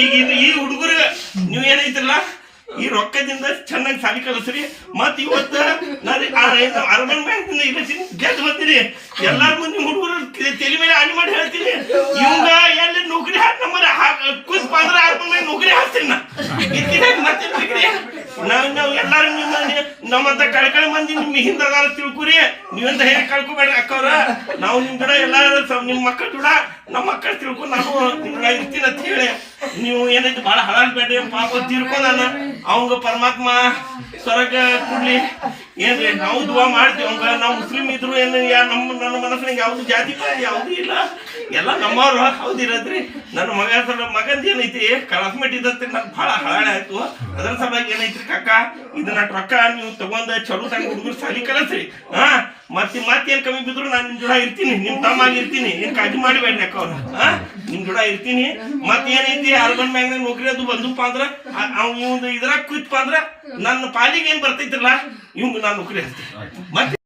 ಈಗ ಇದು ಈ ಹುಡುಗರು, ನೀವು ಏನೈತಿಲ್ಲ, ಈ ರೊಕ್ಕದಿಂದ ಚೆನ್ನಾಗಿ ಸಾಲಿ ಕಲಿಸ್ರಿ ಮತ್ ಇವತ್ತ ನಾನು ಅರ್ಬನ್ ಬ್ಯಾಂಕ್ ಇವತ್ತಿನ ಗೆದ್ದು ಬರ್ತೀನಿ ಎಲ್ಲಾರ ಮುಂದೆ ಹುಡುಗರು ತಲೆ ಮೇಲೆ ಹಾನಿ ಮಾಡಿ ಹೇಳ್ತೀನಿ. ಇವಾಗ ಎಲ್ಲಿ ನೌಕರಿ ಹಾಕಿ ನಮ್ಮರ ಕುಸ್ ಬಂದ್ರ ಅರ್ಬನ್ ಬ್ಯಾಂಕ್ ನೌಕರಿ ಹಾಕ್ತೀನಿ ನಾ ಇದ್ಕಿದಾಗ ಮತ್ತೆ ನೌಕರಿ ನಾವ್ ನಾವು ಎಲ್ಲಾರು ನಿಮ್ಮ ನಮ್ಮಂತ ಕಳ್ಕಳ ಮಂದಿ ನಿಮ್ ಹಿಂದ ಅದಾರ ತಿಳ್ಕೊರಿ ನೀವಂತ ಹೇಗೆ ಕಳ್ಕೊಬೇಡ್ರಿ ಅಕ್ಕವ್ರ ನಾವು ನಿಮ್ ಜೋಡ ಎಲ್ಲಾರು ನಿಮ್ ಮಕ್ಕಳ ಜೋಡ ನಮ್ಮ ಮಕ್ಕಳು ತಿಳ್ಕೊಂಡು ನಾವು ನಿಮ್ ಜೋಡ ಇರ್ತೀನಿ ಅಂತ ಹೇಳಿ. ನೀವು ಏನೈತಿ ಭಾಳ ಹಳಾಡ್ಬೇಡ್ರಿ ಪಾಪ ತಿರ್ಕೊಂಡಾನ ಅವಂಗ ಪರಮಾತ್ಮ ಸ್ವರ್ಗ ಕೊಡ್ಲಿ. ಏನ್ರಿ, ನಾವು ದುವಾ ಮಾಡ್ತೀವಿ. ಅವಂಗ ನಾವು ಮುಸ್ಲಿಂ ಇದ್ರು ಏನು ನಮ್ಮ ನನ್ನ ಮನಸ್ಸಿನಾಗ ಯಾವ್ದು ಜಾತಿ ಯಾವ್ದು ಇಲ್ಲ. ಎಲ್ಲ ನಮ್ಮವ್ರು ಹೌದಿರದ್ರಿ ನನ್ನ ಮಗ ಮಗಂದ ಏನೈತಿ ಕ್ಲಾಸ್ಮೇಟ್ ಇದ್ದತ್ತೆ ನನ್ ಬಹಳ ಹಳಾಳೆ ಆಯ್ತು. ಅದ್ರ ಸಲುವಾಗಿ ಏನೈತ್ರಿ ಕಕ್ಕ ಇದನ್ನ ರೊಕ್ಕ ನೀವು ತಗೊಂಡ ಚಲೋ ತಂಗ ಹುಡುಗರು ಸಾಲಿ ಕಲಸ್ರಿ. ಹಾ ಮತ್ತೆ ಮತ್ತೇನ್ ಕಮ್ಮಿ ಬಿದ್ರು ನಾನು ನಿಮ್ ಜೋಡ ಇರ್ತೀನಿ, ನಿಮ್ ತಮ್ಮ ಇರ್ತೀನಿ. ಏನ್ ಕಾಳಜಿ ಮಾಡಿಬೇಡ ಅವ್ರ. ನಿಮ್ ಜೋಡ ಇರ್ತೀನಿ. ಮತ್ ಏನೈತಿ ಅರ್ಬನ್ ಬ್ಯಾಂಕ್ ನೌಕರಿ ಅದು ಬಂದಪ್ಪ ಅಂದ್ರ ಇದ್ರಾಗ ಕೂತ್ಪ ಅಂದ್ರ, ನನ್ನ ಪಾಲಿಗೆ ಏನ್ ಬರ್ತೈತಿಲ್ಲ ಇವ್ನು ನಾನು ನೌಕರಿ ಹಚ್ತೀನಿ ಮತ್ತೆ